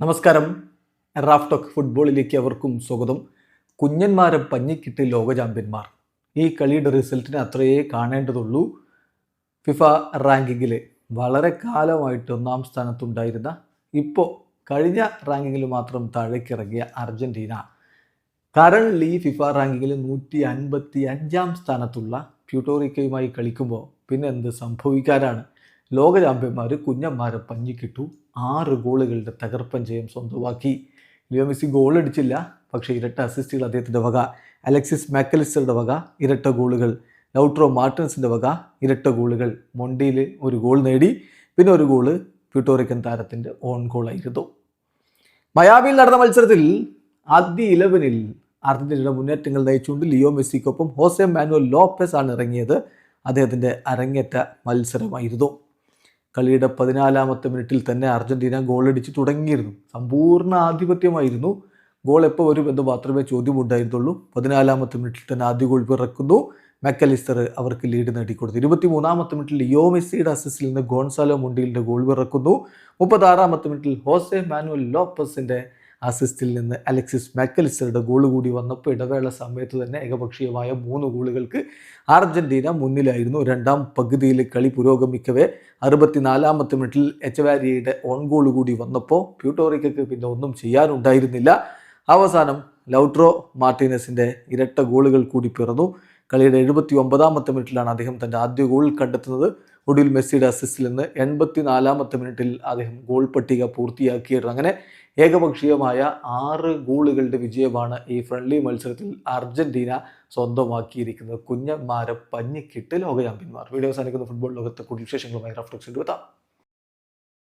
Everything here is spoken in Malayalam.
നമസ്കാരം. റാഫ് ടോക്ക് ഫുട്ബോളിലേക്ക് അവർക്കും സ്വാഗതം. കുഞ്ഞന്മാരെ പഞ്ഞിക്കിട്ട് ലോക ചാമ്പ്യന്മാർ. ഈ കളിയുടെ റിസൾട്ടിന് അത്രയേ കാണേണ്ടതുള്ളൂ. ഫിഫ റാങ്കിങ്ങിൽ വളരെ കാലമായിട്ട് ഒന്നാം സ്ഥാനത്തുണ്ടായിരുന്ന ഇപ്പോൾ കഴിഞ്ഞ റാങ്കിങ്ങിൽ മാത്രം താഴേക്കിറങ്ങിയ അർജന്റീന കറൻലി ഫിഫ റാങ്കിങ്ങിൽ നൂറ്റി അൻപത്തി അഞ്ചാം സ്ഥാനത്തുള്ള പ്യൂട്ടോറിക്കയുമായി കളിക്കുമ്പോൾ പിന്നെ എന്ത് സംഭവിക്കാനാണ്? ലോക ചാമ്പ്യന്മാർ കുഞ്ഞന്മാരെ പഞ്ഞിക്കിട്ടു. ആറ് ഗോളുകളുടെ തകർപ്പൻ ജയം സ്വന്തമാക്കി. ലിയോ മെസ്സി ഗോൾ അടിച്ചില്ല പക്ഷേ ഇരട്ട അസിസ്റ്റുകൾ അദ്ദേഹത്തിന്റെ വക. അലക്സിസ് മാക്കലിസ്റ്ററുടെ വക ഇരട്ട ഗോളുകൾ. ലൗട്രോ മാർട്ടിൻസിന്റെ വക ഇരട്ട ഗോളുകൾ. മൊണ്ടിയിൽ ഒരു ഗോൾ നേടി പിന്നെ ഒരു ഗോൾ പ്യൂട്ടോറിക്കൻ താരത്തിന്റെ ഓൺ ഗോളായിരുന്നു മയാമിയിൽ നടന്ന മത്സരത്തിൽ ആദ്യ ഇലവനിൽ അർജന്റീനയുടെ മുന്നേറ്റങ്ങൾ നയിച്ചുകൊണ്ട് ലിയോ മെസ്സിക്കൊപ്പം ഹോസെ മാനുവൽ ലോപ്പസ് ആണ് ഇറങ്ങിയത്. അദ്ദേഹത്തിന്റെ അരങ്ങേറ്റ മത്സരമായിരുന്നു. കളിയുടെ പതിനാലാമത്തെ മിനിറ്റിൽ തന്നെ അർജന്റീന ഗോളടിച്ച് തുടങ്ങിയിരുന്നു. സമ്പൂർണ ആധിപത്യമായിരുന്നു. ഗോൾ എപ്പോൾ വരും എന്ന് മാത്രമേ ചോദ്യമുണ്ടായിരുന്നുള്ളൂ. പതിനാലാമത്തെ മിനിറ്റിൽ തന്നെ ആദ്യ ഗോൾ പിറക്കുന്നു. മെക്കലിസ്റ്റർ അവർക്ക് ലീഡ് നേടിക്കൊടുത്തു. ഇരുപത്തി മൂന്നാമത്തെ മിനിറ്റിൽ ലിയോ മെസ്സിയുടെ അസിസ്റ്റിൽ നിന്ന് ഗോൺസാലോ മുണ്ടിലിന്റെ ഗോൾ പിറക്കുന്നു. മുപ്പത്താറാമത്തെ മിനിറ്റിൽ ഹോസെ മാനുവൽ ലോപ്പസിന്റെ അസിസ്റ്റിൽ നിന്ന് അലക്സിസ് മാക്കലിസ്റ്ററുടെ ഗോൾ കൂടി വന്നപ്പോൾ ഇടവേള സമയത്ത് തന്നെ ഏകപക്ഷീയമായ മൂന്ന് ഗോളുകൾക്ക് അർജന്റീന മുന്നിലായിരുന്നു. രണ്ടാം പകുതിയിൽ കളി പുരോഗമിക്കവേ അറുപത്തിനാലാമത്തെ മിനിറ്റിൽ എച്ചവാരിയുടെ ഓൺ ഗോൾ കൂടി വന്നപ്പോൾ പ്യൂട്ടോറിക്കയ്ക്ക് പിന്നെ ഒന്നും ചെയ്യാനുണ്ടായിരുന്നില്ല. അവസാനം ലൗട്രോ മാർട്ടിനസിന്റെ ഇരട്ട ഗോളുകൾ കൂടി പിറന്നു. കളിയുടെ എഴുപത്തി ഒമ്പതാമത്തെ മിനിറ്റിലാണ് അദ്ദേഹം തന്റെ ആദ്യ ഗോൾ കണ്ടെത്തുന്നത്. ഒടുവിൽ മെസ്സിയുടെ അസിസ്റ്റിൽ നിന്ന് എൺപത്തി നാലാമത്തെ മിനിറ്റിൽ അദ്ദേഹം ഗോൾ പട്ടിക പൂർത്തിയാക്കിയിരുന്നു. അങ്ങനെ ഏകപക്ഷീയമായ ആറ് ഗോളുകളുടെ വിജയമാണ് ഈ ഫ്രണ്ട്ലി മത്സരത്തിൽ അർജന്റീന സ്വന്തമാക്കിയിരിക്കുന്നത്. കുഞ്ഞന്മാരെ പഞ്ഞിക്കിട്ട് ലോക ചാമ്പ്യന്മാർ വീഡിയോ അവസാനിക്കുന്ന. ഫുട്ബോൾ ലോകത്തെ കൂടുതൽ വിശേഷങ്ങളുമായി റഫ്ലക്ഷൻ എത്താം